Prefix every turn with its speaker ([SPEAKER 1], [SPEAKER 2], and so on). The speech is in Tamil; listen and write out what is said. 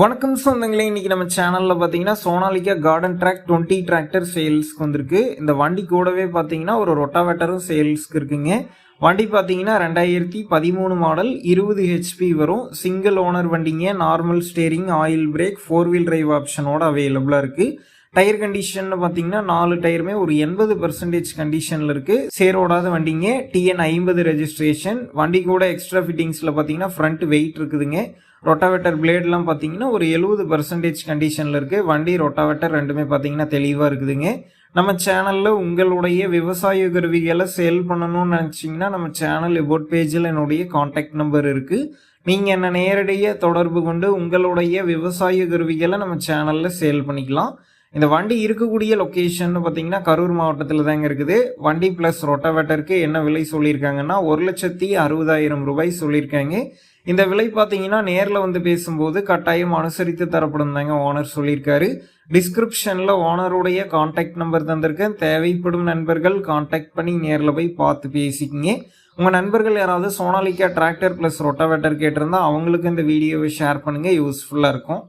[SPEAKER 1] வணக்கம் சொந்தங்களே இன்னைக்கு நம்ம சேனலில் பார்த்தீங்கன்னா Sonalika garden track twenty tractor சேல்ஸ்க்கு வந்திருக்கு. இந்த வண்டி கூடவே பார்த்தீங்கன்னா ஒரு ரொட்டாவேட்டரும் சேல்ஸ்க்கு இருக்குங்க. வண்டி பார்த்தீங்கன்னா ரெண்டாயிரத்தி பதிமூணு மாடல் இருபது ஹெச்பி வரும். சிங்கிள் ஓனர் வண்டிங்க normal steering oil brake four wheel drive ஆப்ஷனோட அவைலபிளாக இருக்குது டயர் கண்டிஷன் பார்த்தீங்கன்னா நாலு டயருமே ஒரு எண்பது பர்சன்டேஜ் கண்டிஷனில் இருக்குது சேரோடாத வண்டிங்க டிஎன் ஐம்பது ரெஜிஸ்ட்ரேஷன் வண்டி கூட எக்ஸ்ட்ரா ஃபிட்டிங்ஸில் பார்த்தீங்கன்னா ஃப்ரண்ட் வெயிட் இருக்குதுங்க. ரொட்டாவேட்டர் பிளேட்லாம் பார்த்தீங்கன்னா ஒரு எழுபது பர்சன்டேஜ் கண்டிஷனில் இருக்குது வண்டி ரொட்டாவேட்டர் ரெண்டுமே பார்த்தீங்கன்னா தெளிவாக இருக்குதுங்க. நம்ம சேனலில் உங்களுடைய விவசாய கருவிகளை சேல் பண்ணணும்னு நினச்சிங்கன்னா நம்ம சேனல் எபோட் பேஜில் என்னுடைய காண்டாக்ட் நம்பர் இருக்குது நீங்கள் என்ன நேரடியாக தொடர்பு கொண்டு உங்களுடைய விவசாய கருவிகளை நம்ம சேனலில் சேல் பண்ணிக்கலாம். இந்த வண்டி இருக்கக்கூடிய லொக்கேஷன் பார்த்தீங்கன்னா கரூர் மாவட்டத்தில் தாங்க இருக்குது. வண்டி ப்ளஸ் ரொட்டாவேட்டருக்கு என்ன விலை சொல்லியிருக்காங்கன்னா ஒரு லட்சத்தி அறுபதாயிரம் ரூபாய் சொல்லியிருக்காங்க. இந்த விலை பார்த்தீங்கன்னா நேரில் வந்து பேசும்போது கட்டாயம் அனுசரித்து தரப்படும் தாங்க ஓனர் சொல்லியிருக்காரு. டிஸ்கிரிப்ஷனில் ஓனருடைய காண்டாக்ட் நம்பர் தந்திருக்கேன். தேவைப்படும் நண்பர்கள் காண்டாக்ட் பண்ணி நேரில் போய் பார்த்து பேசிக்கிங்க. உங்கள் நண்பர்கள் யாராவது சோனாலிக்கா டிராக்டர் ப்ளஸ் ரொட்டாவேட்டர் கேட்டிருந்தா அவங்களுக்கு இந்த வீடியோவை ஷேர் பண்ணுங்கள் யூஸ்ஃபுல்லாக இருக்கும்.